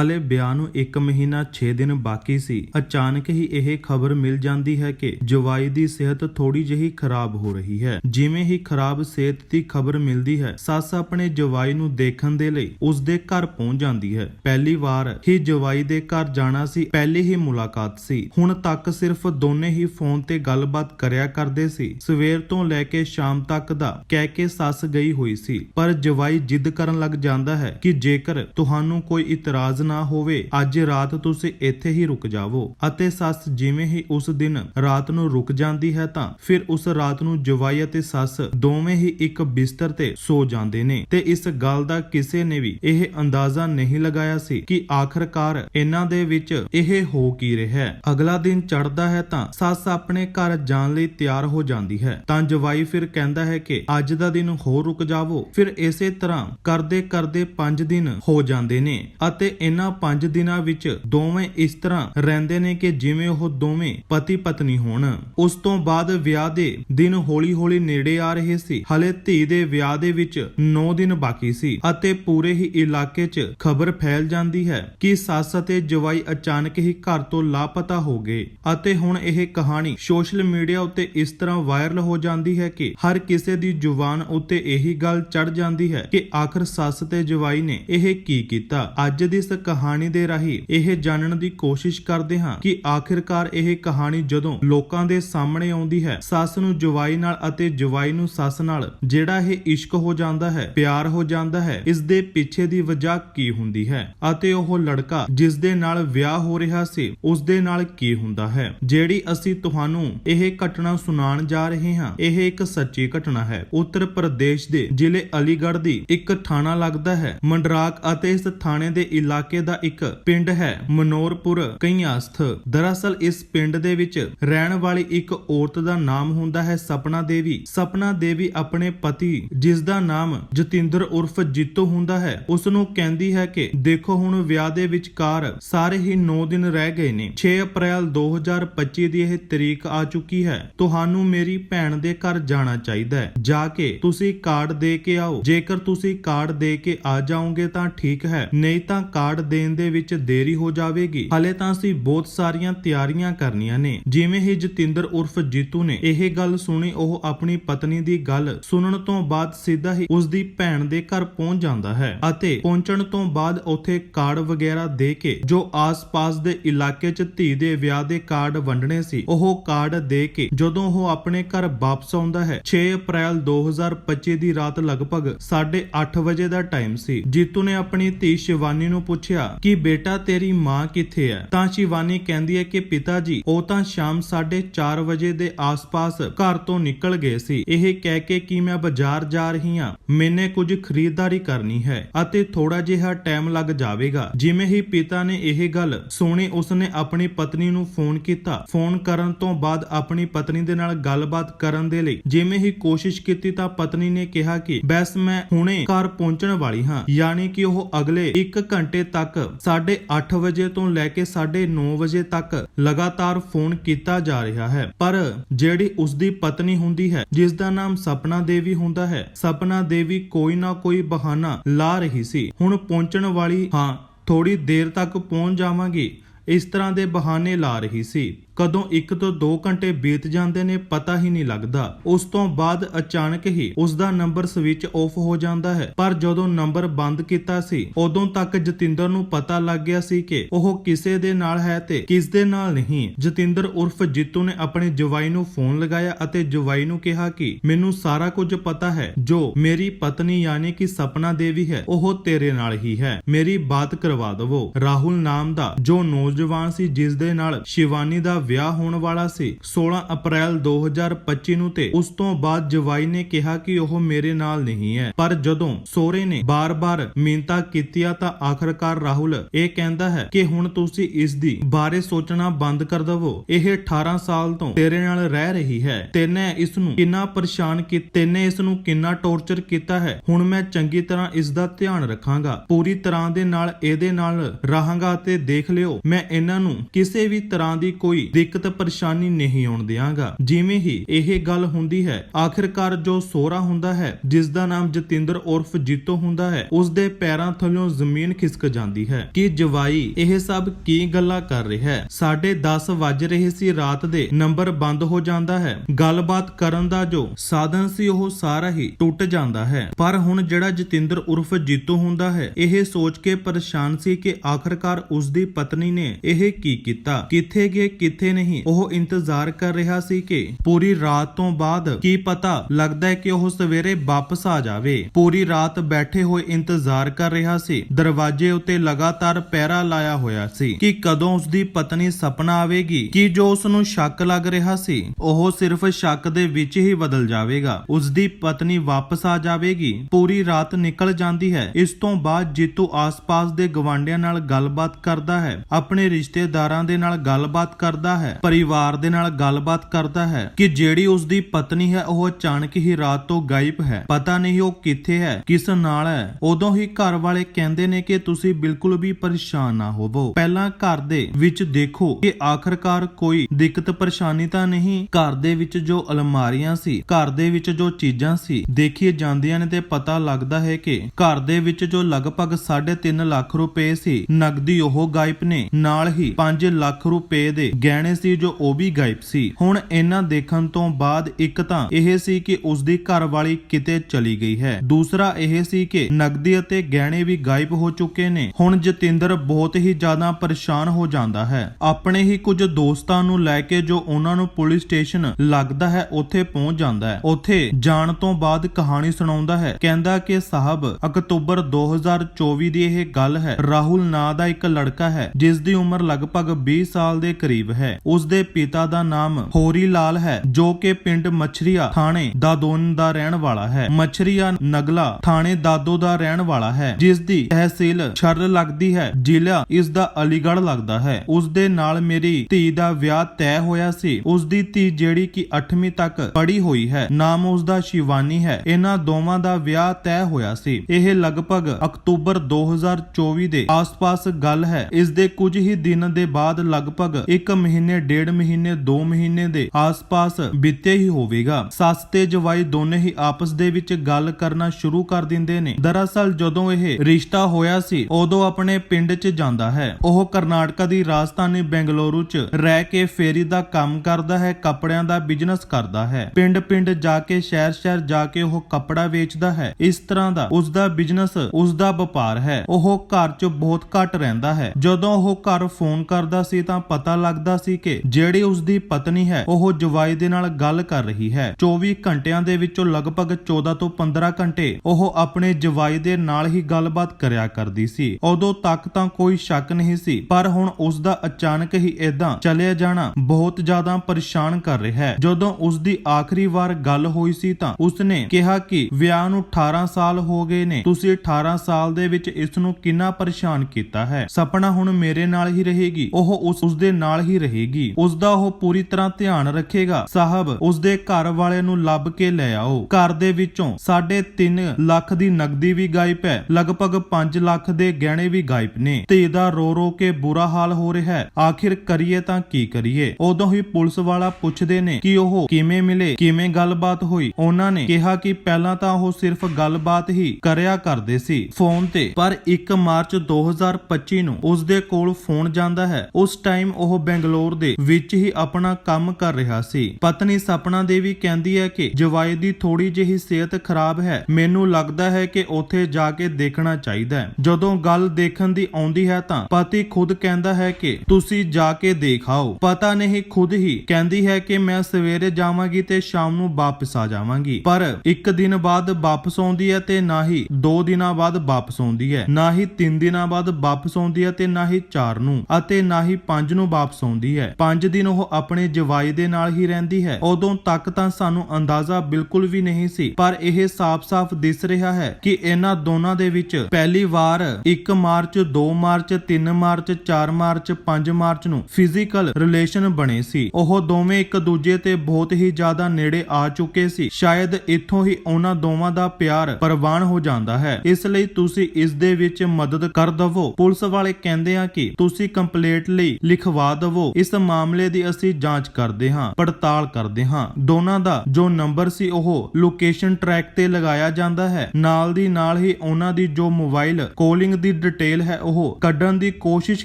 ਹਲੇ ਵਿਆਹ ਨੂੰ 1 ਮਹੀਨਾ 6 ਦਿਨ ਬਾਕੀ ਸੀ। ਅਚਾਨਕ ਹੀ ਇਹ ਖਬਰ ਮਿਲ ਜਾਂਦੀ ਹੈ ਕਿ ਜਵਾਈ ਦੀ ਸਿਹਤ ਥੋੜੀ ਜਿਹੀ ਖਰਾਬ ਹੋ ਰਹੀ ਹੈ। ਜਿਵੇਂ ਹੀ ਖਰਾਬ ਸਿਹਤ ਦੀ ਖਬਰ ਮਿਲਦੀ ਹੈ, ਸੱਸ ਆਪਣੇ ਜਵਾਈ ਨੂੰ ਦੇਖਣ ਦੇ ਲਈ ਉਸ ਦੇ ਘਰ ਪਹੁੰਚ ਜਾਂਦੀ ਹੈ। ਪਹਿਲੀ ਵਾਰ ਹੀ ਜਵਾਈ ਦੇ ਘਰ ਜਾਣਾ ਸੀ, ਪਹਿਲੀ ਹੀ ਮੁਲਾਕਾਤ ਸੀ। ਹੁਣ ਤੱਕ ਸਿਰਫ ਦੋਨੇ ਹੀ ਫੋਨ ਤੇ ਗੱਲਬਾਤ ਕਰਿਆ ਕਰਦੇ ਸੀ। ਸਵੇਰ ਤੋਂ ਲੈ ਕੇ ਸ਼ਾਮ ਤੱਕ ਦਾ ਕਹਿ ਕੇ ਸੱਸ ਗਈ ਹੋਈ ਸੀ। ਪਰ ਜਵਾਈ ਜਿੱਦ ਕਰਨ ਲੱਗ ਜਾਂਦਾ ਹੈ ਕਿ ਜੇਕਰ ਤੁਹਾਨੂੰ ਕੋਈ ਇਤਰਾਜ਼ ਨਾ ਹੋਵੇ, ਅੱਜ ਰਾਤ ਤੁਸੀਂ ਇੱਥੇ ਹੀ ਰੁਕ ਜਾਵੋ। ਅਤੇ ਸੱਸ ਜਿਵੇਂ ਹੀ ਉਸ ਦਿਨ ਰਾਤ ਨੂੰ ਰੁਕ ਜਾਂਦੀ ਹੈ ਤਾਂ ਫਿਰ ਉਸ ਰਾਤ ਨੂੰ ਜਵਾਈ ਅਤੇ ਸੱਸ ਦੋਵੇਂ ਹੀ ਇੱਕ ਬਿਸਤਰ ਤੇ ਸੋ ਜਾਂਦੇ ਨੇ। ਤੇ ਇਸ ਗੱਲ ਦਾ ਕਿਸੇ ਨੇ ਵੀ ਇਹ ਅੰਦਾਜ਼ਾ ਨਹੀਂ ਲਗਾਇਆ ਸੀ ਕਿ ਆਖਰਕਾਰ ਇਹਨਾਂ ਦੇ ਵਿੱਚ ਇਹ ਹੋ ਕੀ ਰਿਹਾ ਹੈ। ਅਗਲਾ ਦਿਨ ਚੜ੍ਹਦਾ ਹੈ ਤਾਂ ਸੱਸ ਆਪਣੇ ਘਰ ਜਾਣ ਲਈ ਤਿਆਰ ਹੋ ਜਾਂਦੀ ਹੈ। ਤਾਂ ਜਵਾਈ ਫਿਰ ਕਹਿੰਦਾ ਹੈ ਕਿ ਅੱਜ ਦਾ ਦਿਨ ਹੋਰ ਰੁਕ ਜਾਵੋ। ਫਿਰ ਇਸੇ ਤਰ੍ਹਾਂ ਕਰਦੇ ਕਰਦੇ 5 ਦਿਨ ਹੋ ਜਾਂਦੇ ਨੇ ਅਤੇ ਇਹਨਾਂ 5 ਦਿਨਾਂ ਵਿੱਚ ਦੋਵੇਂ ਇਸ ਤਰ੍ਹਾਂ ਰਹਿੰਦੇ ਨੇ ਕਿ ਜਿਵੇਂ ਉਹ ਦੋਵੇਂ ਪਤੀ ਪਤਨੀ ਹੋਣ। ਉਸ ਤੋਂ ਬਾਅਦ ਵਿਆਹ ਦੇ ਦਿਨ ਹੌਲੀ-ਹੌਲੀ ਨੇੜੇ ਆ ਰਹੇ ਸੀ। ਹਲੇ ਧੀ ਦੇ ਵਿਆਹ ਦੇ ਵਿੱਚ 9 ਦਿਨ ਬਾਕੀ ਸੀ ਅਤੇ ਪੂਰੇ ਹੀ ਇਲਾਕੇ 'ਚ ਖਬਰ ਫੈਲ ਜਾਂਦੀ ਹੈ ਕਿ ਸੱਸ ਅਤੇ ਜਵਾਈ ਅਚਾਨਕ ਹੀ ਘਰ ਤੋਂ ਲਾਪਤਾ ਹੋ ਗਏ ਅਤੇ ਹੁਣ ਇਹ ਕਹਾਣੀ ਸੋਸ਼ਲ ਮੀਡੀਆ ਉੱਤੇ ਇਸ ਤਰ੍ਹਾਂ ਵਾਇਰਲ ਹੋ ਜਾਂਦੀ ਹੈ ਕਿ ਹਰ ਕਿਸੇ ਦੀ ਜ਼ੁਬਾਨ ਉੱਤੇ ਇਹੀ ਗੱਲ ਚੜ ਜਾਂਦੀ ਹੈ ਕਿ ਆਖਰ ਸੱਸ ਤੇ ਜਵਾਈ ਨੇ ਇਹ ਕੀ ਕੀਤਾ। ਅੱਜ ਦੀ ਕਹਾਣੀ ਦੇ ਰਾਹੀਂ ਇਹ ਜਾਣਨ ਦੀ ਕੋਸ਼ਿਸ਼ ਕਰਦੇ ਹਾਂ ਕਿ ਆਖਿਰਕਾਰ ਇਹ ਕਹਾਣੀ ਜਦੋਂ ਲੋਕਾਂ ਦੇ ਸਾਹਮਣੇ ਆਉਂਦੀ ਹੈ, ਸੱਸ ਨੂੰ ਜਵਾਈ ਨਾਲ ਅਤੇ ਜਵਾਈ ਨੂੰ ਸੱਸ ਨਾਲ, ਜਿਹੜਾ ਇਹ ਇਸ਼ਕ ਹੋ ਜਾਂਦਾ ਹੈ, ਪਿਆਰ ਹੋ ਜਾਂਦਾ ਹੈ ਇਸ ਦੇ ਪਿੱਛੇ ਦੀ ਵਜ੍ਹਾ ਕੀ ਹੁੰਦੀ ਹੈ ਅਤੇ ਉਹ ਲੜਕਾ ਜਿਸ ਦੇ ਨਾਲ ਵਿਆਹ ਹੋ ਰਿਹਾ ਸੀ ਉਸ ਦੇ ਨਾਲ ਕੀ ਹੁੰਦਾ ਹੈ। ਜਿਹੜੀ ਅਸੀਂ ਤੁਹਾਨੂੰ ਇਹ ਘਟਨਾ ਸੁਣਾਉਣ ਜਾ ਰਹੇ ਹਾਂ, ਇਹ ਇੱਕ ਸੱਚੀ ਘਟਨਾ ਹੈ। ਉੱਤਰ ਪ੍ਰਦੇਸ਼ ਦੇ ਜ਼ਿਲ੍ਹੇ ਅਲੀਗੜ੍ਹ ਦੀ ਇੱਕ ਥਾਣਾ ਲੱਗਦਾ ਹੈ, ਮੰਡਰਾਕ ਅਤੇ ਇਸ ਥਾਣੇ ਦੇ ਇਲਾਕੇ ਦਾ ਇੱਕ ਪਿੰਡ ਹੈ, ਮਨੋਰਪੁਰ, ਕਈਆਸਥ। ਦਰਅਸਲ ਇਸ ਪਿੰਡ ਦੇ ਵਿੱਚ ਰਹਿਣ ਵਾਲੀ ਇੱਕ ਔਰਤ ਦਾ ਨਾਮ ਹੁੰਦਾ ਹੈ ਸਪਨਾ ਦੇਵੀ। ਸਪਨਾ ਦੇਵੀ ਆਪਣੇ ਪਤੀ, ਜਿਸ ਦਾ ਨਾਮ ਜਤਿੰਦਰ ਉਰਫ ਜੀਤੋ ਹੁੰਦਾ ਹੈ ਉਸ ਨੂੰ ਕਹਿੰਦੀ ਹੈ ਕਿ, ਦੇਖੋ ਹੁਣ ਵਿਆਹ ਦੇ ਵਿਚਕਾਰ ਸਾਰੇ ਹੀ 9 ਦਿਨ ਰਹਿ ਗਏ ਨੇ। 6 ਅਪ੍ਰੈਲ 2025 ਦੀ ਇਹ ਤਰੀਕ ਆ ਚੁੱਕੀ ਹੈ। ਤੁਹਾਨੂੰ ਮੇਰੀ ਭੈਣ ਦੇ ਘਰ ਜਾਣਾ ਚਾਹੀਦਾ ਹੈ। ਜਾ ਕੇ ਤੁਸੀਂ ਕਾਰਡ ਦੇ ਕੇ ਆਓ। ਜੇਕਰ ਤੁਸੀਂ ਕਾਰਡ ਦੇ ਕੇ ਆ ਜਾਓਗੇ ਤਾਂ ਠੀਕ ਹੈ। ਨਹੀਂ ਤਾਂ ਕਾਰਡ ਦੇਣ ਦੇ ਵਿੱਚ ਦੇਰੀ ਹੋ ਜਾਵੇਗੀ। ਹਲੇ ਤਾਂ ਅਸੀਂ ਬਹੁਤ ਸਾਰੀਆਂ ਤਿਆਰੀਆਂ ਕਰਨੀਆਂ ਨੇ। ਜਿਵੇਂ ਹੀ ਜਤਿੰਦਰ ਉਰਫ ਜੀਤੂ ਨੇ ਇਹ ਗੱਲ ਸੁਣੀ, ਉਹ ਆਪਣੀ ਪਤਨੀ ਦੀ ਗੱਲ ਸੁਣਨ ਤੋਂ ਬਾਅਦ ਸਿੱਧਾ ਹੀ ਉਸ ਦੀ ਭੈਣ ਦੇ ਘਰ ਪਹੁੰਚ ਜਾਂਦਾ ਹੈ ਅਤੇ ਪਹੁੰਚਣ ਤੋਂ ਬਾਅਦ ਉੱਥੇ ਕਾਰਡ ਵਗੈਰਾ ਦੇ ਕੇ ਜੋ ਆਸ-ਪਾਸ ਦੇ ਇਲਾਕੇ 'ਚ ਧੀ ਦੇ ਵਿਆਹ ਦੇ ਕਾਰਡ ਵੰਡਣੇ ਸੀ, ਉਹ ਕਾਰਡ ਦੇ ਕੇ ਜਦੋਂ ਉਹ ਆਪਣੇ ਘਰ ਵਾਪਸ ਆਉਂਦਾ ਹੈ 6 ਅਪ੍ਰੈਲ 2025 ਦੀ ਰਾਤ ਲਗਭਗ 8:30 ਵਜੇ ਦਾ ਟਾਈਮ ਸੀ। ਜੀਤੂ ਨੇ ਆਪਣੀ ਧੀ ਸ਼ਿਵਾਨੀ ਨੂੰ ਪੁੱਛ ਪੁੱਛਿਆ ਕਿ ਬੇਟਾ ਤੇਰੀ ਮਾਂ ਕਿੱਥੇ ਹੈ? ਤਾਂ ਸ਼ਿਵਾਨੀ ਕਹਿੰਦੀ ਹੈ ਕਿ ਪਿਤਾ ਜੀ ਉਹ ਤਾਂ ਸ਼ਾਮ 4:30 ਵਜੇ ਦੇ ਆਸ-ਪਾਸ ਘਰ ਤੋਂ ਨਿਕਲ ਗਏ ਸੀ। ਇਹ ਕਹਿ ਕੇ ਕਿ ਮੈਂ ਬਾਜ਼ਾਰ ਜਾ ਰਹੀ ਹਾਂ। ਮੈਨੇ ਕੁਝ ਖਰੀਦਦਾਰੀ ਕਰਨੀ ਹੈ ਅਤੇ ਥੋੜਾ ਜਿਹਾ ਟਾਈਮ ਲੱਗ ਜਾਵੇਗਾ। ਜਿਵੇਂ ਹੀ ਪਿਤਾ ਨੇ ਇਹ ਗੱਲ ਸੁਣੀ, ਉਸਨੇ ਆਪਣੀ ਪਤਨੀ ਨੂੰ ਫੋਨ ਕੀਤਾ। ਫੋਨ ਕਰਨ ਤੋਂ ਬਾਅਦ ਆਪਣੀ ਪਤਨੀ ਦੇ ਨਾਲ ਗੱਲਬਾਤ ਕਰਨ ਦੇ ਲਈ ਜਿਵੇਂ ਹੀ ਕੋਸ਼ਿਸ਼ ਕੀਤੀ ਤਾਂ ਪਤਨੀ ਨੇ ਕਿਹਾ ਕਿ, ਬਸ, ਮੈਂ ਹੁਣੇ ਘਰ ਪਹੁੰਚਣ ਵਾਲੀ ਹਾਂ। ਯਾਨੀ ਕਿ ਉਹ ਅਗਲੇ 1 ਘੰਟੇ ਤੱਕ 8:30 ਵਜੇ ਤੋਂ ਲੈ ਕੇ 9:30 ਵਜੇ ਤੱਕ ਲਗਾਤਾਰ ਫੋਨ ਕੀਤਾ ਜਾ ਰਿਹਾ ਹੈ। ਪਰ ਜਿਹੜੀ ਉਸ ਦੀ ਪਤਨੀ ਹੁੰਦੀ ਹੈ ਜਿਸ ਦਾ ਨਾਮ ਸਪਨਾ ਦੇਵੀ ਹੁੰਦਾ ਹੈ, ਸਪਨਾ ਦੇਵੀ ਕੋਈ ਨਾ ਕੋਈ ਬਹਾਨਾ ਲਾ ਰਹੀ ਸੀ। ਹੁਣ ਪਹੁੰਚਣ ਵਾਲੀ ਹਾਂ ਥੋੜੀ ਦੇਰ ਤੱਕ ਪਹੁੰਚ ਜਾਵਾਂਗੀ, ਇਸ ਤਰ੍ਹਾਂ ਦੇ ਬਹਾਨੇ ਲਾ ਰਹੀ ਸੀ। ਕਦੋਂ 1 ਤੋਂ 2 ਘੰਟੇ ਬੀਤ ਜਾਂਦੇ ਨੇ ਪਤਾ ਹੀ ਨਹੀਂ ਲੱਗਦਾ। ਉਸ ਤੋਂ ਬਾਅਦ ਅਚਾਨਕ ਹੀ ਉਸ ਦਾ ਨੰਬਰ ਸਵਿਚ ਆਫ ਹੋ ਜਾਂਦਾ ਹੈ। ਪਰ ਜਦੋਂ ਨੰਬਰ ਬੰਦ ਕੀਤਾ ਸੀ, ਉਦੋਂ ਤੱਕ ਜਤਿੰਦਰ ਨੂੰ ਪਤਾ ਲੱਗ ਗਿਆ ਸੀ ਕਿ ਉਹ ਕਿਸੇ ਦੇ ਨਾਲ ਹੈ ਤੇ ਕਿਸ ਦੇ ਨਾਲ ਨਹੀਂ। ਜਤਿੰਦਰ ਉਰਫ ਜੀਤੂ ਨੇ ਆਪਣੇ ਜਵਾਈ ਨੂੰ ਫੋਨ ਲਗਾਇਆ ਅਤੇ ਜਵਾਈ ਨੂੰ ਕਿਹਾ ਕਿ ਮੈਨੂੰ ਸਾਰਾ ਕੁਝ ਪਤਾ ਹੈ। ਜੋ ਮੇਰੀ ਪਤਨੀ ਯਾਨੀ ਕਿ ਸਪਨਾ ਦੇਵੀ ਹੈ, ਉਹ ਤੇਰੇ ਨਾਲ ਹੀ ਹੈ। ਮੇਰੀ ਬਾਤ ਕਰਵਾ ਦਵੋ। ਰਾਹੁਲ ਨਾਮ ਦਾ ਜੋ ਨੌਜਵਾਨ ਸੀ ਜਿਸ ਦੇ ਨਾਲ ਸ਼ਿਵਾਨੀ ਦਾ ਵਿਆਹ ਹੋਣ ਵਾਲਾ ਸੀ। 16 ਅਪ੍ਰੈਲ 2025 ਨੂੰ ਤੇ ਉਸ ਤੋਂ ਬਾਅਦ ਜਵਾਈ ਨੇ ਕਿਹਾ ਕਿ ਉਹ ਮੇਰੇ ਨਾਲ ਨਹੀਂ ਹੈ। ਪਰ ਜਦੋਂ ਸੋਹਰੇ ਨੇ ਬਾਰ-ਬਾਰ ਮਿੰਤਾ ਕੀਤੀਆਂ ਤਾਂ ਆਖਰਕਾਰ ਰਾਹੁਲ ਇਹ ਕਹਿੰਦਾ ਹੈ ਕਿ ਹੁਣ ਤੁਸੀਂ ਇਸ ਦੀ ਬਾਰੇ ਸੋਚਣਾ ਬੰਦ ਕਰ ਦਵੋ। ਇਹ 18 ਸਾਲ ਤੋਂ ਤੇਰੇ ਨਾਲ ਰਹਿ ਰਹੀ ਹੈ। ਤੈਨੇ ਇਸ ਨੂੰ ਕਿੰਨਾ ਪਰੇਸ਼ਾਨ ਕੀਤਾ ਤੈਨੇ ਇਸ ਨੂੰ ਕਿੰਨਾ ਟੌਰਚਰ ਕੀਤਾ ਹੈ। ਹੁਣ ਮੈਂ ਚੰਗੀ ਤਰ੍ਹਾਂ ਇਸ ਦਾ ਧਿਆਨ ਰੱਖਾਂਗਾ। ਪੂਰੀ ਤਰ੍ਹਾਂ ਦੇ ਨਾਲ, ਇਹਦੇ ਨਾਲ ਰਹਾਂਗਾ ਤੇ ਦੇਖ ਲਿਓ। ਮੈਂ ਇਹਨਾਂ ਨੂੰ ਕਿਸੇ ਵੀ ਤਰ੍ਹਾਂ ਦੀ ਕੋਈ ਦਿੱਕਤ ਪਰੇਸ਼ਾਨੀ ਨਹੀਂ ਆਉਣ ਦਿਆਂਗਾ ਜਿਵੇਂ ਹੀ ਇਹ ਗੱਲ ਹੁੰਦੀ ਹੈ, ਆਖਿਰਕਾਰ ਜੋ ਸੋਹਰਾ ਹੁੰਦਾ ਹੈ ਜਿਸ ਦਾ ਨਾਮ ਜਤਿੰਦਰ ਉਰਫ ਜੀਤੋ ਹੁੰਦਾ ਹੈ ਉਸ ਦੇ ਪੈਰਾਂ ਥੱਲੋਂ ਜ਼ਮੀਨ ਖਿਸਕ ਜਾਂਦੀ ਹੈ। ਕਿ ਜਵਾਈ ਇਹ ਸਭ ਕੀ ਗੱਲਾਂ ਕਰ ਰਿਹਾ ਹੈ? ਸਾਡੇ 10 ਰਹੇ ਸੀ, ਰਾਤ ਦੇ ਨੰਬਰ ਬੰਦ ਹੋ ਜਾਂਦਾ ਹੈ। ਗੱਲਬਾਤ ਕਰਨ ਦਾ ਜੋ ਸਾਧਨ ਸੀ, ਉਹ ਸਾਰਾ ਹੀ ਟੁੱਟ ਜਾਂਦਾ ਹੈ। ਪਰ ਹੁਣ ਜਿਹੜਾ ਜਤਿੰਦਰ ਉਰਫ ਜੀਤੋ ਹੁੰਦਾ ਹੈ, ਇਹ ਸੋਚ ਕੇ ਪਰੇਸ਼ਾਨ ਸੀ ਕਿ ਆਖਰਕਾਰ ਉਸ ਦੀ ਪਤਨੀ ਨੇ ਇਹ ਕੀ ਕੀਤਾ? ਕਿੱਥੇ ਗਏ, ਕਿੱਥੇ ਨਹੀਂ। ਉਹ ਇੰਤਜ਼ਾਰ ਕਰ ਰਿਹਾ ਸੀ ਕਿ ਪੂਰੀ ਰਾਤ ਤੋਂ ਬਾਅਦ ਕੀ ਪਤਾ ਲੱਗਦਾ ਹੈ ਕਿ ਉਹ ਸਵੇਰੇ ਵਾਪਸ ਆ ਜਾਵੇ। ਪੂਰੀ ਰਾਤ ਬੈਠੇ ਹੋਏ ਇੰਤਜ਼ਾਰ ਕਰ ਰਿਹਾ ਸੀ। ਦਰਵਾਜ਼ੇ ਉੱਤੇ ਲਗਾਤਾਰ ਪਹਿਰਾ ਲਾਇਆ ਹੋਇਆ ਸੀ ਕਿ ਕਦੋਂ ਉਸ ਦੀ ਪਤਨੀ ਸੁਪਨਾ ਆਵੇਗੀ, ਕਿ ਜੋ ਉਸ ਨੂੰ ਸ਼ੱਕ ਲੱਗ ਰਿਹਾ ਸੀ, ਉਹ ਸਿਰਫ ਸ਼ੱਕ ਦੇ ਵਿੱਚ ਹੀ ਬਦਲ ਜਾਵੇਗਾ। ਉਸ ਦੀ ਪਤਨੀ ਵਾਪਸ ਆ ਜਾਵੇਗੀ, ਪੂਰੀ ਰਾਤ ਨਿਕਲ ਜਾਂਦੀ ਹੈ। ਇਸ ਤੋਂ ਬਾਅਦ ਜੀਤੂ ਆਸ-ਪਾਸ ਦੇ ਗਵਾਂਢੀਆਂ ਨਾਲ ਗੱਲਬਾਤ ਕਰਦਾ ਹੈ, ਆਪਣੇ ਰਿਸ਼ਤੇਦਾਰਾਂ ਦੇ ਨਾਲ ਗੱਲਬਾਤ ਕਰਦਾ ਹੈ। ਪਰਿਵਾਰ ਦੇ ਨਾਲ ਗੱਲਬਾਤ ਕਰਦਾ ਹੈ ਕਿ ਜਿਹੜੀ ਉਸ ਦੀ ਪਤਨੀ ਹੈ, ਉਹ ਅਚਾਨਕ ਹੀ ਰਾਤ ਤੋਂ ਗਾਇਬ ਹੈ। ਪਤਾ ਨਹੀਂ ਉਹ ਕਿੱਥੇ ਹੈ, ਕਿਸ ਨਾਲ ਹੈ। ਉਦੋਂ ਹੀ ਘਰ ਵਾਲੇ ਕਹਿੰਦੇ ਨੇ ਕਿ ਤੁਸੀਂ ਬਿਲਕੁਲ ਵੀ ਪਰੇਸ਼ਾਨ ਨਾ ਹੋਵੋ। ਪਹਿਲਾਂ ਘਰ ਦੇ ਵਿੱਚ ਦੇਖੋ ਕਿ ਆਖਰਕਾਰ ਕੋਈ ਦਿੱਕਤ ਪਰੇਸ਼ਾਨੀ ਤਾਂ ਨਹੀਂ, ਘਰ ਦੇ ਵਿੱਚ ਜੋ ਅਲਮਾਰੀਆਂ ਸੀ, ਘਰ ਦੇ ਵਿੱਚ ਜੋ ਚੀਜ਼ਾਂ ਸੀ ਦੇਖੀਏ ਜਾਂਦੀਆਂ ਨੇ ਤੇ ਪਤਾ ਲੱਗਦਾ ਹੈ ਕਿ ਘਰ ਦੇ ਵਿੱਚ ਜੋ ਲਗਭਗ 3.5 ਲੱਖ ਰੁਪਏ ਸੀ ਨਗਦੀ ਉਹ ਗਾਇਬ ਨੇ। ਨਾਲ ਹੀ 5 ਲੱਖ ਰੁਪਏ ਦੇ ਗਹਿਣੇ ਸੀ ਜੋ ਉਹ ਵੀ ਗਾਇਬ ਸੀ। ਹੁਣ ਇਹਨਾਂ ਦੇਖਣ ਤੋਂ ਬਾਅਦ ਇੱਕ ਤਾਂ ਇਹ ਸੀ ਕਿ ਉਸ ਦੀ ਘਰ ਵਾਲੀ ਕਿਤੇ ਚਲੀ ਗਈ ਹੈ। ਦੂਸਰਾ ਇਹ ਸੀ ਕਿ ਨਗਦੀ ਅਤੇ ਗਹਿਣੇ ਵੀ ਗਾਇਬ ਹੋ ਚੁੱਕੇ ਨੇ। ਹੁਣ ਜਤਿੰਦਰ ਬਹੁਤ ਹੀ ਜ਼ਿਆਦਾ ਪਰੇਸ਼ਾਨ ਹੋ ਜਾਂਦਾ ਹੈ। ਆਪਣੇ ਹੀ ਕੁਝ ਦੋਸਤਾਂ ਨੂੰ ਲੈ ਕੇ ਜੋ ਉਹਨਾਂ ਨੂੰ ਪੁਲਿਸ ਸਟੇਸ਼ਨ ਲੱਗਦਾ ਹੈ, ਉੱਥੇ ਪਹੁੰਚ ਜਾਂਦਾ ਹੈ। ਉੱਥੇ ਜਾਣ ਤੋਂ ਬਾਅਦ ਕਹਾਣੀ ਸੁਣਾਉਂਦਾ ਹੈ। ਕਹਿੰਦਾ ਕਿ ਸਾਹਿਬ, ਅਕਤੂਬਰ 2024 ਦੀ ਇਹ ਗੱਲ ਹੈ। ਰਾਹੁਲ ਨਾਂ ਦਾ ਇੱਕ ਲੜਕਾ ਹੈ ਜਿਸ ਦੀ ਉਮਰ ਲਗਭਗ 20 ਸਾਲ ਦੇ ਕਰੀਬ ਹੈ। ਉਸ ਦੇ ਪਿਤਾ ਦਾ ਨਾਮ ਹੋਰੀ ਲਾਲ ਹੈ, ਜੋ ਕਿ ਪਿੰਡ ਮਛਰੀਆ ਥਾਣੇ ਦਾਦੋਨ ਦਾ ਰਹਿਣ ਵਾਲਾ ਹੈ। ਮਛਰੀਆ ਨਗਲਾ ਥਾਣੇ ਦਾਦੋ ਦਾ ਰਹਿਣ ਵਾਲਾ ਹੈ ਜਿਸ ਦੀ ਤਹਿਸੀਲ ਛਰ ਲੱਗਦੀ ਹੈ, ਜ਼ਿਲ੍ਹਾ ਇਸ ਦਾ ਅਲੀਗੜ੍ਹ ਲੱਗਦਾ ਹੈ। ਉਸ ਦੇ ਨਾਲ ਮੇਰੀ ਧੀ ਦਾ ਵਿਆਹ ਤੈਅ ਹੋਇਆ ਸੀ। ਉਸ ਦੀ ਧੀ ਜਿਹੜੀ ਕਿ 8ਵੀਂ ਤੱਕ ਪੜ੍ਹੀ ਹੋਈ ਹੈ, ਨਾਮ ਉਸ ਦਾ ਸ਼ਿਵਾਨੀ ਹੈ। ਇਹਨਾਂ ਦੋਵਾਂ ਦਾ ਵਿਆਹ ਤੈਅ ਹੋਇਆ ਸੀ। ਇਹ ਲਗਭਗ ਅਕਤੂਬਰ 2024 ਦੇ ਆਸ-ਪਾਸ ਗੱਲ ਹੈ। ਇਸ ਦੇ ਕੁਝ ਹੀ ਦਿਨ ਦੇ ਬਾਅਦ ਲਗਭਗ 1 ਮਹੀਨੇ ਮਹੀਨੇ, ਡੇਢ ਮਹੀਨੇ 2 ਮਹੀਨੇ ਦੇ ਆਸ-ਪਾਸ ਬੀਤੇ ਹੀ ਹੋਵੇਗਾ। ਸੱਸ ਤੇ ਜਵਾਈ ਦੋਨੇ ਹੀ ਆਪਸ ਦੇ ਵਿੱਚ ਗੱਲ ਕਰਨਾ ਸ਼ੁਰੂ ਕਰ ਦਿੰਦੇ ਨੇ। ਦਰਅਸਲ ਜਦੋਂ ਇਹ ਰਿਸ਼ਤਾ ਹੋਇਆ ਸੀ, ਉਦੋਂ ਆਪਣੇ ਪਿੰਡ 'ਚ ਜਾਂਦਾ ਹੈ। ਉਹ ਕਰਨਾਟਕਾ ਦੀ ਰਾਜਧਾਨੀ ਬੈਂਗਲੁਰੂ 'ਚ ਰਹਿ ਕੇ ਫੇਰੀ ਦਾ ਕੰਮ ਕਰਦਾ ਹੈ, ਕੱਪੜਿਆਂ ਦਾ ਬਿਜ਼ਨਸ ਕਰਦਾ ਹੈ। ਪਿੰਡ-ਪਿੰਡ ਜਾ ਕੇ, ਸ਼ਹਿਰ-ਸ਼ਹਿਰ ਜਾ ਕੇ ਉਹ ਕੱਪੜਾ ਵੇਚਦਾ ਹੈ। ਇਸ ਤਰ੍ਹਾਂ ਦਾ ਉਸ ਦਾ ਬਿਜ਼ਨਸ ਉਸ ਦਾ ਵਪਾਰ ਹੈ। ਉਹ ਘਰ 'ਚ ਬਹੁਤ ਘੱਟ ਰਹਿੰਦਾ ਹੈ। ਜਦੋਂ ਉਹ ਘਰ ਫੋਨ ਕਰਦਾ ਸੀ ਤਾਂ ਪਤਾ ਲੱਗਦਾ ਸੀ ਕਿ ਜਿਹੜੀ ਉਸ ਦੀ ਪਤਨੀ ਹੈ, ਉਹ ਜਵਾਈ ਦੇ ਨਾਲ ਗੱਲ ਕਰ ਰਹੀ ਹੈ। 24 ਘੰਟਿਆਂ ਦੇ ਵਿੱਚੋਂ ਲਗਭਗ 14 ਤੋਂ 15 ਘੰਟੇ ਉਹ ਆਪਣੇ ਜਵਾਈ ਦੇ ਨਾਲ ਹੀ ਗੱਲਬਾਤ ਕਰਿਆ ਕਰਦੀ ਸੀ। ਉਦੋਂ ਤੱਕ ਤਾਂ ਕੋਈ ਸ਼ੱਕ ਨਹੀਂ ਸੀ, ਪਰ ਹੁਣ ਉਸ ਦਾ ਅਚਾਨਕ ਹੀ ਇਦਾਂ ਚਲਿਆ ਜਾਣਾ ਬਹੁਤ ਜ਼ਿਆਦਾ ਪਰੇਸ਼ਾਨ ਕਰ ਰਿਹਾ ਹੈ। ਜਦੋਂ ਉਸ ਦੀ ਆਖਰੀ ਵਾਰ ਗੱਲ ਹੋਈ ਸੀ ਤਾਂ ਉਸਨੇ ਕਿਹਾ ਕਿ ਵਿਆਹ ਨੂੰ 18 ਸਾਲ ਹੋ ਗਏ ਨੇ, ਤੁਸੀਂ 18 ਸਾਲ ਦੇ ਵਿੱਚ ਇਸ ਨੂੰ ਕਿੰਨਾ ਪਰੇਸ਼ਾਨ ਕੀਤਾ ਹੈ? ਸਪਨਾ ਹੁਣ ਮੇਰੇ ਨਾਲ ਹੀ ਰਹੇਗੀ, ਉਹ ਉਸ ਉਸ ਦੇ ਨਾਲ ਹੀ ਰਹੇਗੀ। ਉਸ ਦਾ ਉਹ ਪੂਰੀ ਤਰ੍ਹਾਂ ਧਿਆਨ ਰੱਖੇਗਾ। ਸਾਹਿਬ ਉਸ ਦੇ ਘਰ ਵਾਲੇ ਨੂੰ ਲੱਭ ਕੇ ਲੈ ਆਓ। ਘਰ ਦੇ ਵਿੱਚੋਂ 3.5 ਲੱਖ ਦੀ ਨਗਦੀ ਵੀ ਗਾਇਬ ਹੈ। ਲਗਭਗ 5 ਲੱਖ ਦੇ ਗਹਿਣੇ ਵੀ ਗਾਇਬ ਨੇ। ਧੀ ਦਾ ਰੋ ਰੋ ਕੇ ਬੁਰਾ ਹਾਲ ਹੋ ਰਿਹਾ ਹੈ। ਆਖਿਰ ਕਰੀਏ ਤਾਂ ਕੀ ਕਰੀਏ? ਉਦੋਂ ਹੀ ਪੁਲਿਸ ਵਾਲਾ ਪੁੱਛਦੇ ਨੇ ਕਿ ਉਹ ਕਿਵੇਂ ਮਿਲੇ, ਕਿਵੇਂ ਗੱਲਬਾਤ ਹੋਈ? ਉਹਨਾਂ ਨੇ ਕਿਹਾ ਕਿ ਪਹਿਲਾਂ ਤਾਂ ਉਹ ਸਿਰਫ ਗੱਲਬਾਤ ਹੀ ਕਰਿਆ ਕਰਦੇ ਸੀ ਫੋਨ ਤੇ। ਪਰ 1 ਮਾਰਚ 2025 ਨੂੰ ਉਸ ਦੇ ਕੋਲ ਫੋਨ ਜਾਂਦਾ ਹੈ। ਉਸ ਟਾਈਮ ਉਹ ਬੈਂਗਲੌਰ ਦੇ ਵਿੱਚ ਹੀ ਆਪਣਾ ਕੰਮ ਕਰ ਰਿਹਾ ਸੀ। ਪਤਨੀ ਸਪਨਾ ਦੇਵੀ ਕਹਿੰਦੀ ਹੈ ਕਿ ਜਵਾਈ ਦੀ ਥੋੜੀ ਜਿਹੀ ਸਿਹਤ ਖਰਾਬ ਹੈ। ਮੈਨੂੰ ਲੱਗਦਾ ਹੈ ਕਿ ਉੱਥੇ ਜਾ ਕੇ ਦੇਖਣਾ ਚਾਹੀਦਾ ਹੈ। ਜਦੋਂ ਗੱਲ ਦੇਖਣ ਦੀ ਆਉਂਦੀ ਹੈ ਤਾਂ ਪਤੀ ਖੁਦ ਕਹਿੰਦਾ ਹੈ ਕਿ ਤੁਸੀਂ ਜਾ ਕੇ ਦੇਖ ਆਓ। ਪਤਾ ਨਹੀਂ ਖੁਦ ਹੀ ਕਹਿੰਦੀ ਹੈ ਕਿ ਮੈਂ ਸਵੇਰੇ ਜਾਵਾਂਗੀ ਤੇ ਸ਼ਾਮ ਨੂੰ ਵਾਪਸ ਆ ਜਾਵਾਂਗੀ। ਪਰ ਇੱਕ ਦਿਨ ਬਾਅਦ ਵਾਪਸ ਆਉਂਦੀ ਹੈ ਤੇ ਨਾ ਹੀ 2 ਦਿਨਾਂ ਬਾਅਦ ਵਾਪਸ ਆਉਂਦੀ ਹੈ। ਨਾ ਹੀ 3 ਦਿਨਾਂ ਬਾਅਦ ਵਾਪਸ ਆਉਂਦੀ ਹੈ ਤੇ ਨਾ ਹੀ 4 ਨੂੰ ਅਤੇ ਨਾ ਹੀ 5 ਨੂੰ ਵਾਪਸ ਆਉਂਦੀ ਹੈ। 5 ਦਿਨ ਉਹ ਆਪਣੇ ਜਵਾਈ ਦੇ ਨਾਲ ਹੀ ਰਹਿੰਦੀ ਹੈ। ਉਦੋਂ ਤੱਕ ਤਾਂ ਸਾਨੂੰ ਅੰਦਾਜ਼ਾ ਬਿਲਕੁਲ ਵੀ ਨਹੀਂ ਸੀ, ਪਰ ਇਹ ਸਾਫ਼-ਸਾਫ਼ ਦਿਸ ਰਿਹਾ ਹੈ ਕਿ ਇਹਨਾਂ ਦੋਨਾਂ ਦੇ ਵਿੱਚ ਪਹਿਲੀ ਵਾਰ 1 March 2 March 3 March 4 March 5 March ਨੂੰ ਫਿਜ਼ੀਕਲ ਰਿਲੇਸ਼ਨ ਬਣੇ ਸੀ। ਉਹ ਦੋਵੇਂ ਇੱਕ ਦੂਜੇ ਤੇ ਬਹੁਤ ਹੀ ਜ਼ਿਆਦਾ ਨੇੜੇ ਆ ਚੁੱਕੇ ਸੀ। ਸ਼ਾਇਦ ਇੱਥੋਂ ਹੀ ਉਹਨਾਂ ਦੋਵਾਂ ਦਾ ਪਿਆਰ ਪ੍ਰਵਾਨ ਹੋ ਜਾਂਦਾ ਹੈ। ਇਸ ਲਈ ਤੁਸੀਂ ਇਸ ਦੇ ਵਿੱਚ ਮਦਦ ਕਰ ਦਵੋ। ਪੁਲਿਸ ਵਾਲੇ ਕਹਿੰਦੇ ਆ ਕਿ ਤੁਸੀਂ ਕੰਪਲੇਂਟ ਲਈ ਲਿਖਵਾ ਦਵੋ। ਇਸ ਮਾਮਲੇ ਦੀ ਅਸੀਂ ਜਾਂਚ ਕਰਦੇ ਹਾਂ, ਪੜਤਾਲ ਕਰਦੇ ਹਾਂ। ਦੋਨਾਂ ਦਾ ਜੋ ਨੰਬਰ ਸੀ ਉਹ ਲੋਕੇਸ਼ਨ ਟਰੈਕ ਤੇ ਲਗਾਇਆ ਜਾਂਦਾ ਹੈ। ਨਾਲ ਦੀ ਨਾਲ ਹੀ ਉਹਨਾਂ ਦੀ ਜੋ ਮੋਬਾਈਲ ਕਾਲਿੰਗ ਦੀ ਡਿਟੇਲ ਹੈ, ਉਹ ਕੱਢਣ ਦੀ ਕੋਸ਼ਿਸ਼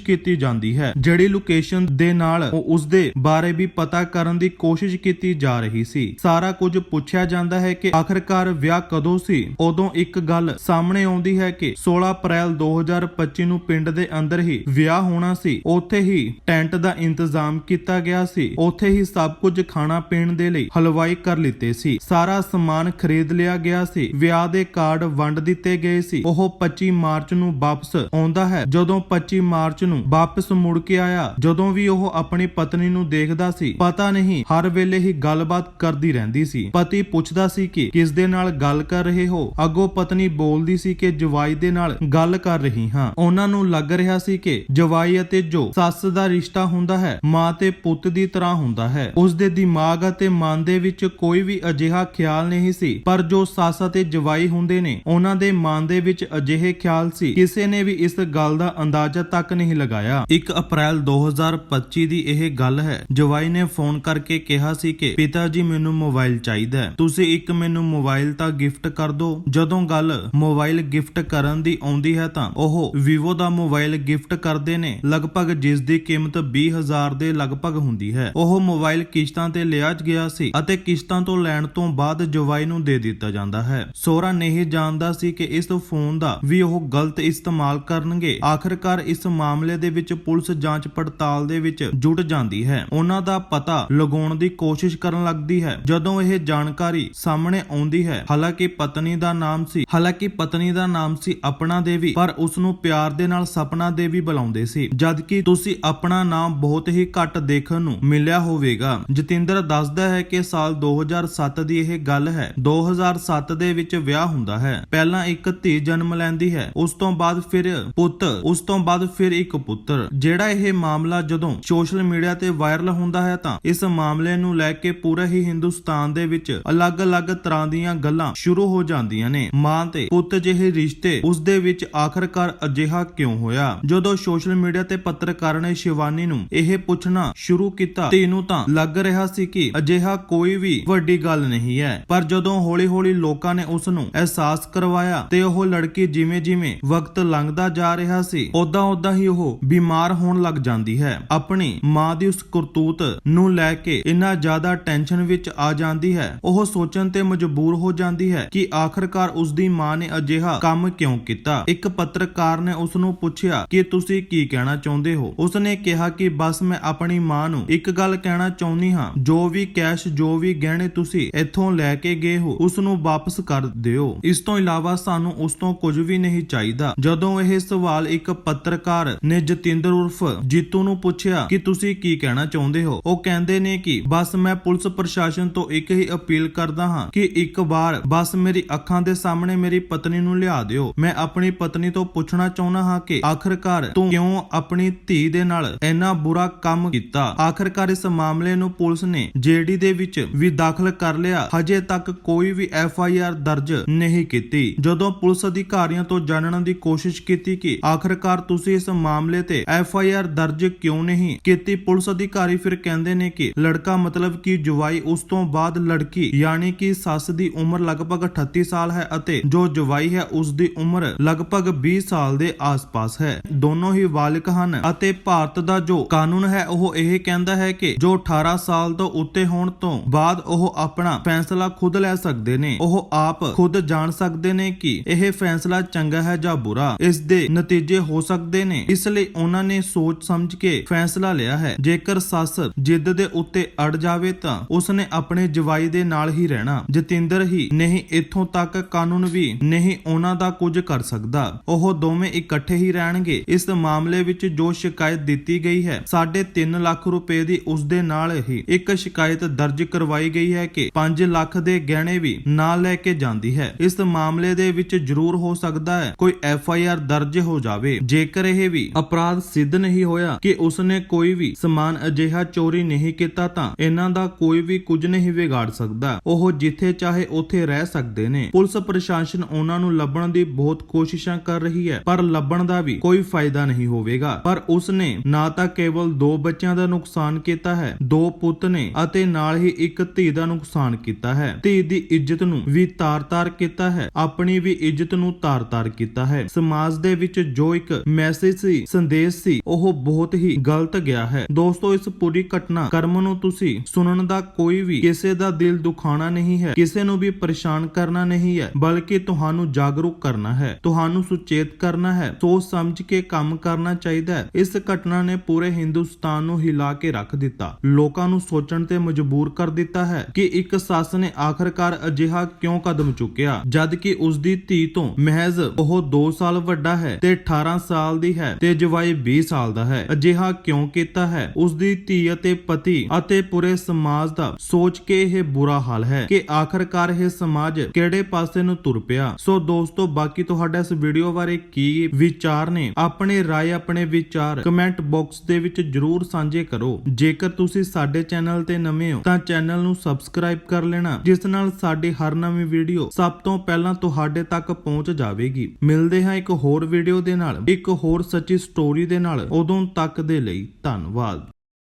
ਕੀਤੀ ਜਾਂਦੀ ਹੈ। ਜਿਹੜੀ ਲੋਕੇਸ਼ਨ ਦੇ ਨਾਲ ਉਸ ਦੇ ਬਾਰੇ ਵੀ ਪਤਾ ਕਰਨ ਦੀ ਕੋਸ਼ਿਸ਼ ਕੀਤੀ ਜਾ ਰਹੀ ਸੀ। ਸਾਰਾ ਕੁਝ ਪੁੱਛਿਆ ਜਾਂਦਾ ਹੈ ਕਿ ਆਖਰਕਾਰ ਵਿਆਹ ਕਦੋਂ ਸੀ? ਉਦੋਂ ਇੱਕ ਗੱਲ ਸਾਹਮਣੇ ਆਉਂਦੀ ਹੈ ਕਿ 16 ਅਪ੍ਰੈਲ 2025 ਨੂੰ ਪਿੰਡ ਦੇ ਅੰਦਰ ਹੀ ਵਿਆਹ ਹੋਣਾ ਸੀ। ਉੱਥੇ ਹੀ ਟੈਂਟ ਦਾ ਇੰਤਜ਼ਾਮ ਇੰਤਜ਼ਾਮ ਕੀਤਾ ਗਿਆ ਸੀ। ਉੱਥੇ ਹੀ ਸਭ ਕੁਝ ਖਾਣਾ ਪੀਣ ਦੇ ਲਈ ਹਲਵਾਈ ਕਰ ਲਿੱਤੇ ਸੀ। ਸਾਰਾ ਸਮਾਨ ਖਰੀਦ ਲਿਆ ਗਿਆ ਸੀ। ਵਿਆਹ ਦੇ ਕਾਰਡ ਵੰਡ ਦਿੱਤੇ ਗਏ ਸੀ। ਉਹ 25 ਮਾਰਚ ਨੂੰ ਵਾਪਸ ਆਉਂਦਾ ਹੈ। ਜਦੋਂ 25 ਮਾਰਚ ਨੂੰ ਵਾਪਸ ਮੁੜ ਕੇ ਆਇਆ, ਜਦੋਂ ਵੀ ਉਹ ਆਪਣੀ ਪਤਨੀ ਨੂੰ ਦੇਖਦਾ ਸੀ, ਪਤਾ ਨਹੀਂ, ਹਰ ਵੇਲੇ ਹੀ ਗੱਲਬਾਤ ਕਰਦੀ ਰਹਿੰਦੀ ਸੀ। ਪਤੀ ਪੁੱਛਦਾ ਸੀ ਕਿ ਕਿਸ ਦੇ ਨਾਲ ਗੱਲ ਕਰ ਰਹੇ ਹੋ? ਅੱਗੋਂ ਪਤਨੀ ਬੋਲਦੀ ਸੀ ਕਿ ਜਵਾਈ ਦੇ ਨਾਲ ਗੱਲ ਕਰ ਰਹੀ ਹਾਂ। ਉਹਨਾਂ ਨੂੰ ਲੱਗ ਰਿਹਾ ਸੀ ਕਿ ਜਵਾਈ ਅਤੇ ਜੋ ਸੱਸ ਦਾ ਰਿਸ਼ਤਾ ਹੁੰਦਾ ਹੈ ਮਾਂ ਤੇ ਪੁੱਤ ਦੀ ਤਰ੍ਹਾਂ ਹੁੰਦਾ ਹੈ। ਉਸ ਦੇ ਦਿਮਾਗ ਅਤੇ ਮਨ ਦੇ ਵਿੱਚ ਕੋਈ ਵੀ ਅਜਿਹਾ ਖਿਆਲ ਨਹੀਂ ਸੀ, ਪਰ ਜੋ ਸੱਸ ਅਤੇ ਜਵਾਈ ਹੁੰਦੇ ਨੇ, ਉਹਨਾਂ ਦੇ ਮਨ ਦੇ ਵਿੱਚ ਅਜਿਹੇ ਖਿਆਲ ਸੀ। ਕਿਸੇ ਨੇ ਵੀ ਇਸ ਗੱਲ ਦਾ ਅੰਦਾਜ਼ਾ ਤੱਕ ਨਹੀਂ ਲਗਾਇਆ। 1 ਅਪ੍ਰੈਲ 2025 ਦੀ ਇਹ ਗੱਲ ਹੈ। ਜਵਾਈ ਨੇ ਫੋਨ ਕਰਕੇ ਕਿਹਾ ਸੀ ਕਿ ਪਿਤਾ ਜੀ ਮੈਨੂੰ ਮੋਬਾਈਲ ਚਾਹੀਦਾ ਹੈ। ਤੁਸੀਂ ਇੱਕ ਮੈਨੂੰ ਮੋਬਾਈਲ ਤਾਂ ਗਿਫਟ ਕਰ ਦਿਓ ਜਦੋਂ ਗੱਲ ਮੋਬਾਈਲ ਗਿਫਟ ਕਰਨ ਦੀ ਆਉਂਦੀ ਹੈ ਤਾਂ ਉਹ vivo ਦਾ ਮੋਬਾਈਲ ਗਿਫਟ ਕਰਦੇ ਨੇ। ਲਗਭਗ ਜਿਸ ਦੀ ਕੀਮਤ 20000 ਦੇ ਲਗਭਗ ਹੁੰਦੀ ਹੈ। ਉਹ ਮੋਬਾਈਲ ਕਿਸ਼ਤਾਂ ਤੇ ਲਿਆ ਗਿਆ ਸੀ ਅਤੇ ਕਿਸ਼ਤਾਂ ਤੋਂ ਲੈਣ ਤੋਂ ਬਾਅਦ ਜਵਾਈ ਨੂੰ ਦੇ ਦਿੱਤਾ ਜਾਂਦਾ ਹੈ। ਸੋਹਰਾ ਨਹੀਂ ਜਾਣਦਾ ਸੀ ਕਿ ਇਸ ਫੋਨ ਦਾ ਵੀ ਉਹ ਗਲਤ ਇਸਤੇਮਾਲ ਕਰਨਗੇ। ਆਖਰਕਾਰ ਇਸ ਮਾਮਲੇ ਦੇ ਵਿੱਚ ਪੁਲਿਸ ਜਾਂਚ ਪੜਤਾਲ ਦੇ ਵਿੱਚ ਜੁਟ ਜਾਂਦੀ ਹੈ। ਉਹਨਾਂ ਦਾ ਪਤਾ ਲਗਾਉਣ ਦੀ ਕੋਸ਼ਿਸ਼ ਕਰਨ ਲੱਗਦੀ ਹੈ। ਜਦੋਂ ਇਹ ਜਾਣਕਾਰੀ ਸਾਹਮਣੇ ਆਉਂਦੀ ਹੈ, ਹਾਲਾਂਕਿ ਪਤਨੀ ਦਾ ਨਾਮ ਸੀ, ਹਾਲਾਂਕਿ ਪਤਨੀ ਦਾ ਨਾਮ ਸੀ ਆਪਣਾ ਦੇਵੀ, ਪਰ ਉਸ ਨੂੰ ਪਿਆਰ ਦੇ ਨਾਲ ਸਪਨਾ ਦੇਵੀ ਬੁਲਾਉਂਦੇ ਸੀ। ਜਦਕਿ ਤੁਸੀਂ ਆਪਣਾ ਨਾਮ ਬਹੁਤ ਹੀ ਘੱਟ ਦੇਖਣ ਨੂੰ ਮਿਲਿਆ ਹੋਵੇਗਾ। ਜਤਿੰਦਰ ਦੱਸਦਾ ਹੈ ਕਿ ਸਾਲ 2007 ਦੀ ਇਹ ਗੱਲ ਹੈ। 2007 ਦੇ ਵਿੱਚ ਵਿਆਹ ਹੁੰਦਾ ਹੈ। ਪਹਿਲਾਂ ਇੱਕ ਧੀ ਜਨਮ ਲੈਂਦੀ ਹੈ। ਉਸ ਤੋਂ ਬਾਅਦ ਫਿਰ ਪੁੱਤ, ਉਸ ਤੋਂ ਬਾਅਦ ਫਿਰ ਇੱਕ ਪੁੱਤਰ। ਜਿਹੜਾ ਇਹ ਮਾਮਲਾ ਜਦੋਂ ਸੋਸ਼ਲ ਮੀਡੀਆ ਤੇ ਵਾਇਰਲ ਹੁੰਦਾ ਹੈ ਤਾਂ ਇਸ ਮਾਮਲੇ ਨੂੰ ਲੈ ਕੇ ਪੂਰੇ ਹੀ ਹਿੰਦੁਸਤਾਨ ਦੇ ਵਿੱਚ ਅਲੱਗ-ਅਲੱਗ ਤਰ੍ਹਾਂ ਦੀਆਂ ਗੱਲਾਂ ਸ਼ੁਰੂ ਹੋ ਜਾਂਦੀਆਂ ਨੇ। ਮਾਂ ਤੇ ਪੁੱਤ ਜਿਹੇ ਰਿਸ਼ਤੇ ਉਸ ਦੇ ਵਿੱਚ ਆਖਰਕਾਰ ਅਜਿਹਾ ਕਿਉਂ ਹੋਇਆ? ਜਦੋਂ ਸੋਸ਼ਲ ਮੀਡੀਆ ਤੇ ਪੱਤਰਕਾਰ ਨੇ ਸ਼ਿਵਾਨੀ ਨੂੰ ਇਹ ਪੁੱਛਣਾ ਸ਼ੁਰੂ ਕੀਤਾ। ਤੇ ਤਾਂ ਲੱਗ ਰਿਹਾ ਸੀ ਕਿ ਅਜਿਹਾ ਕੋਈ ਵੀ ਵੱਡੀ ਗੱਲ ਨਹੀਂ ਹੈ। ਪਰ ਜਦੋਂ ਹੌਲੀ-ਹੌਲੀ ਲੋਕਾਂ ਨੇ ਉਸ ਨੂੰ ਅਹਿਸਾਸ ਕਰਵਾਇਆ ਤੇ ਉਹ ਲੜਕੀ ਜਿਵੇਂ-ਜਿਵੇਂ ਵਕਤ ਲੰਘਦਾ ਜਾ ਰਿਹਾ ਸੀ ਉਦਾਂ-ਉਦਾਂ ਹੀ ਉਹ ਬਿਮਾਰ ਹੋਣ ਲੱਗ ਜਾਂਦੀ ਹੈ। ਆਪਣੀ ਮਾਂ ਦੀ ਉਸ ਕਰਤੂਤ ਨੂੰ ਲੈ ਕੇ ਇੰਨਾ ਜ਼ਿਆਦਾ ਟੈਨਸ਼ਨ ਵਿੱਚ ਆ ਜਾਂਦੀ ਹੈ। ਉਹ ਸੋਚਣ ਤੇ ਮਜਬੂਰ ਹੋ ਜਾਂਦੀ ਹੈ ਕਿ ਆਖਰਕਾਰ ਉਸ ਦੀ ਮਾਂ ਨੇ ਅਜਿਹਾ ਕੰਮ ਕਿਉਂ ਕੀਤਾ। ਇੱਕ ਪੱਤਰਕਾਰ ਨੇ ਉਸ ਨੂੰ ਪੁੱਛਿਆ ਕਿ ਤੁਸੀਂ ਕੀ ਕਹਿਣਾ ਚਾਹੁੰਦੇ ਹੋ? ਉਸ ਨੇ ਕਿਹਾ ਕਿ ਬਸ ਮੈਂ ਆਪਣੀ ਮਾਂ ਨੂੰ ਇੱਕ ਗੱਲ ਕਹਿਣਾ ਚਾਹੁੰਦੀ ਹਾਂ। ਜੋ ਵੀ ਕੈਸ਼, ਜੋ ਵੀ ਗਹਿਣੇ ਤੁਸੀਂ ਇੱਥੋਂ ਲੈ ਕੇ ਗਏ ਹੋ ਉਸ ਨੂੰ ਵਾਪਸ ਕਰ ਦਿਓ। ਇਸ ਤੋਂ ਇਲਾਵਾ ਸਾਨੂੰ ਉਸ ਤੋਂ ਕੁਝ ਵੀ ਨਹੀਂ ਚਾਹੀਦਾ। ਜਦੋਂ ਇਹ ਸਵਾਲ ਇੱਕ ਪੱਤਰਕਾਰ ਨੇ ਜਤਿੰਦਰ ਉਰਫ ਜੀਤੂ ਨੂੰ ਪੁੱਛਿਆ ਕਿ ਤੁਸੀਂ ਕੀ ਕਹਿਣਾ ਚਾਹੁੰਦੇ ਹੋ, ਉਹ ਕਹਿੰਦੇ ਨੇ ਕਿ ਬਸ ਮੈਂ ਪੁਲਿਸ ਪ੍ਰਸ਼ਾਸਨ ਤੋਂ ਇੱਕ ਹੀ ਅਪੀਲ ਕਰਦਾ ਹਾਂ ਕਿ ਇੱਕ ਵਾਰ ਬਸ ਮੇਰੀ ਅੱਖਾਂ ਦੇ ਸਾਹਮਣੇ ਮੇਰੀ ਪਤਨੀ ਨੂੰ ਲਿਆ ਦਿਓ। ਮੈਂ ਆਪਣੀ ਪਤਨੀ ਤੋਂ ਪੁੱਛਣਾ ਚਾਹੁੰਦਾ ਹਾਂ ਕਿ ਆਖਰਕਾਰ ਤੂੰ ਕਿਉਂ ਆਪਣੀ ਧੀ ਦੇ ਨਾਲ ਇੰਨਾ ਬੁਰਾ ਕੰਮ ਕੀਤਾ। ਆਖਰਕਾਰ ਇਸ ਮਾਮਲੇ ਨੂੰ ਪੁਲਿਸ ਨੇ ਜੇਡੀ ਦੇ ਵਿੱਚ ਵੀ ਦਾਖਲ ਕਰ ਲਿਆ। ਹਜੇ ਤੱਕ ਕੋਈ ਵੀ ਐਫ ਆਈ ਆਰ ਦਰਜ ਨਹੀਂ ਕੀਤੀ। ਜਦੋਂ ਪੁਲਿਸ ਅਧਿਕਾਰੀਆਂ ਤੋਂ ਜਾਣਨ ਦੀ ਕੋਸ਼ਿਸ਼ ਕੀਤੀ ਕਿ ਆਖਰਕਾਰ ਤੁਸੀਂ ਇਸ ਮਾਮਲੇ ਤੇ ਐਫ ਆਈ ਆਰ ਦਰਜ ਕਿਉਂ ਨਹੀਂ ਕੀਤੀ, ਪੁਲਿਸ ਅਧਿਕਾਰੀ ਫਿਰ ਕਹਿੰਦੇ ਨੇ ਕਿ ਲੜਕਾ ਮਤਲਬ ਕਿ ਜਵਾਈ ਉਸ ਤੋਂ ਬਾਅਦ ਲੜਕੀ, ਯਾਨੀ ਕਿ ਸੱਸ ਦੀ ਉਮਰ ਲਗਭਗ 38 ਸਾਲ ਹੈ ਅਤੇ ਜੋ ਜਵਾਈ ਹੈ ਉਸ ਦੀ ਉਮਰ ਲਗਭਗ 20 ਸਾਲ ਦੇ ਆਸ-ਪਾਸ ਹੈ। ਦੋਨੋਂ ਹੀ ਬਾਲਕ ਹਨ ਅਤੇ ਭਾਰਤ ਦਾ ਜੋ ਕਾਨੂੰਨ ਹੈ? ਉਹ ਇਹ ਕਹਿੰਦਾ ਹੈ ਕਿ ਜੋ 18 ਸਾਲ ਤੋਂ ਉੱਤੇ ਹੋਣ ਤੋਂ ਬਾਅਦ ਉਹ ਆਪਣਾ ਫੈਸਲਾ ਖੁਦ ਲੈ ਸਕਦੇ ਨੇ। ਉਹ ਆਪ ਖੁਦ ਜਾਣ ਸਕਦੇ ਨੇ ਕਿ ਇਹ ਫੈਸਲਾ ਚੰਗਾ ਹੈ ਜਾਂ ਬੁਰਾ। ਇਸ ਦੇ ਨਤੀਜੇ ਹੋ ਸਕਦੇ ਨੇ। ਇਸ ਲਈ ਉਹਨਾਂ ਨੇ ਸੋਚ ਸਮਝ ਕੇ ਫੈਸਲਾ ਲਿਆ ਹੈ। ਜੇਕਰ ਸੱਸ ਜਿੱਦ ਦੇ ਉੱਤੇ ਅੜ ਜਾਵੇ ਤਾਂ ਉਸਨੇ ਆਪਣੇ ਜਵਾਈ ਦੇ ਨਾਲ ਹੀ ਰਹਿਣਾ। ਜਤਿੰਦਰ ਹੀ ਨਹੀਂ, ਇੱਥੋਂ ਤੱਕ ਕਾਨੂੰਨ ਵੀ ਨਹੀਂ ਉਹਨਾਂ ਦਾ ਕੁਝ ਕਰ ਸਕਦਾ। ਉਹ ਦੋਵੇਂ ਇਕੱਠੇ ਹੀ ਰਹਿਣਗੇ। ਇਸ ਮਾਮਲੇ ਵਿੱਚ ਜੋ ਸ਼ਿਕਾਇਤ ਦਿੱਤੀ ਗਈ ਹੈ, ਸਾਡੇ 3.5 ਲੱਖ ਰੁਪਏ ਦੀ ਉਸ ਦੇ ਨਾਲ ਹੀ ਇੱਕ ਸ਼ਿਕਾਇਤ ਦਰਜ ਕਰਵਾਈ ਗਈ ਹੈ ਕਿ 5 ਲੱਖ ਦੇ ਗਹਿਣੇ ਵੀ ਨਾਲ ਲੈ ਕੇ ਜਾਂਦੀ ਹੈ। ਇਸ ਮਾਮਲੇ ਦੇ ਵਿੱਚ ਜ਼ਰੂਰ ਹੋ ਸਕਦਾ ਹੈ ਕੋਈ ਐਫ ਆਈ ਆਰ ਦਰਜ ਹੋ ਜਾਵੇ। ਜੇਕਰ ਇਹ ਵੀ ਅਪਰਾਧ ਸਿੱਧ ਨਹੀਂ ਹੋਇਆ ਕਿ ਉਸਨੇ ਕੋਈ ਵੀ ਸਮਾਨ ਅਜਿਹਾ ਚੋਰੀ ਨਹੀਂ ਕੀਤਾ ਤਾਂ ਇਹਨਾਂ ਦਾ ਕੋਈ ਵੀ ਕੁਝ ਨਹੀਂ ਵਿਗਾੜ ਸਕਦਾ। ਉਹ ਜਿੱਥੇ ਚਾਹੇ ਉੱਥੇ ਰਹਿ ਸਕਦੇ ਨੇ। ਪੁਲਿਸ ਪ੍ਰਸ਼ਾਸਨ ਉਹਨਾਂ ਨੂੰ ਲੱਭਣ ਦੀ ਬਹੁਤ ਕੋਸ਼ਿਸ਼ਾਂ ਕਰ ਰਹੀ ਹੈ, ਪਰ ਲੱਭਣ ਦਾ ਵੀ ਕੋਈ ਫਾਇਦਾ ਨਹੀਂ ਹੋਵੇਗਾ। ਪਰ ਉਸਨੇ ਨਾ ਤਾਂ ਕੇਵਲ ਦੋ ਬੱਚਿਆਂ ਦਾ ਨੁਕਸਾਨ ਕੀਤਾ ਹੈ, ਦੋ ਪੁੱਤ ਨੇ ਅਤੇ ਨਾਲ ਹੀ ਇੱਕ ਧੀ ਦਾ ਨੁਕਸਾਨ ਕੀਤਾ ਹੈ। ਧੀ ਦੀ ਇੱਜ਼ਤ ਨੂੰ ਵੀ ਤਾਰ-ਤਾਰ ਕੀਤਾ ਹੈ, ਆਪਣੀ ਵੀ ਇੱਜ਼ਤ ਨੂੰ ਤਾਰ-ਤਾਰ ਕੀਤਾ ਹੈ। ਸਮਾਜ ਦੇ ਵਿੱਚ ਜੋ ਇੱਕ ਮੈਸੇਜ ਸੀ, ਸੰਦੇਸ਼ ਸੀ, ਉਹ ਬਹੁਤ ਹੀ ਗਲਤ ਗਿਆ ਹੈ। ਦੋਸਤੋ, ਇਸ ਪੂਰੀ ਘਟਨਾ ਕਰਮ ਨੂੰ ਤੁਸੀਂ ਸੁਣਨ ਦਾ ਕੋਈ ਵੀ ਕਿਸੇ ਦਾ ਦਿਲ ਦੁਖਾਣਾ ਨਹੀਂ ਹੈ, ਕਿਸੇ ਨੂੰ ਵੀ ਪਰੇਸ਼ਾਨ ਕਰਨਾ ਨਹੀਂ ਹੈ, ਬਲਕਿ ਤੁਹਾਨੂੰ ਜਾਗਰੂਕ ਕਰਨਾ ਹੈ, ਤੁਹਾਨੂੰ ਸੁਚੇਤ ਕਰਨਾ ਹੈ ਸੋਚ ਸਮਝ ਕੇ ਕੰਮ ਕਰਨਾ ਚਾਹੀਦਾ ਹੈ। ਇਸ ਘਟਨਾ ਨੇ ਪੂਰੇ ਹਿੰਦੂ ਹਿੰਦੁਸਤਾਨ ਨੂੰ ਹਿਲਾ ਕੇ ਰੱਖ ਦਿੱਤਾ। ਲੋਕਾਂ ਨੂੰ ਸੋਚਣ ਤੇ ਮਜਬੂਰ ਕਰ ਦਿੱਤਾ ਹੈ ਕਿ ਇੱਕ ਸੱਸ ਨੇ ਆਖਰਕਾਰ ਅਜਿਹਾ ਕਿਉਂ ਕਦਮ ਚੁੱਕਿਆ ਜਦ ਕਿ ਉਸ ਦੀ ਧੀ ਤੋਂ ਮਹਿਜ਼ ਉਹ 2 ਸਾਲ ਵੱਡਾ ਹੈ ਤੇ 18 ਸਾਲ ਦੀ ਹੈ ਤੇ ਜਵਾਈ 20 ਸਾਲ ਦਾ ਹੈ। ਅਜਿਹਾ ਕਿਉਂ ਕੀਤਾ ਹੈ? ਉਸ ਦੀ ਧੀ ਅਤੇ ਪਤੀ ਅਤੇ ਪੂਰੇ ਸਮਾਜ ਦਾ ਸੋਚ ਕੇ ਇਹ ਬੁਰਾ ਹਾਲ ਹੈ ਕਿ ਆਖਰਕਾਰ ਇਹ ਸਮਾਜ ਕਿਹੜੇ ਪਾਸੇ ਨੂੰ ਤੁਰ ਪਿਆ। ਸੋ ਦੋਸਤੋ, ਬਾਕੀ ਤੁਹਾਡਾ ਇਸ ਵੀਡੀਓ ਬਾਰੇ ਕੀ ਵਿਚਾਰ ਨੇ? ਆਪਣੇ ਰਾਏ, ਆਪਣੇ ਵਿਚਾਰ ਕਮੈਂਟ ਬਾਕਸ ਦੇ ਵਿੱਚ ਜਰੂਰ ਸਾਂਝੇ ਕਰੋ। ਜੇਕਰ ਤੁਸੀਂ ਸਾਡੇ ਚੈਨਲ ਤੇ ਨਵੇਂ ਹੋ, ਤਾਂ ਚੈਨਲ ਨੂੰ ਸਬਸਕ੍ਰਾਈਬ ਕਰ ਲੈਣਾ, ਜਿਸ ਨਾਲ ਸਾਡੀ ਹਰ ਨਵੀਂ ਵੀਡੀਓ ਸਭ ਤੋਂ ਪਹਿਲਾਂ ਤੁਹਾਡੇ ਤੱਕ ਪਹੁੰਚ ਜਾਵੇਗੀ। ਮਿਲਦੇ ਹਾਂ ਇੱਕ ਹੋਰ ਵੀਡੀਓ ਦੇ ਨਾਲ, ਇੱਕ ਹੋਰ ਸੱਚੀ ਸਟੋਰੀ ਦੇ ਨਾਲ। ਉਦੋਂ ਤੱਕ ਦੇ ਲਈ ਧੰਨਵਾਦ।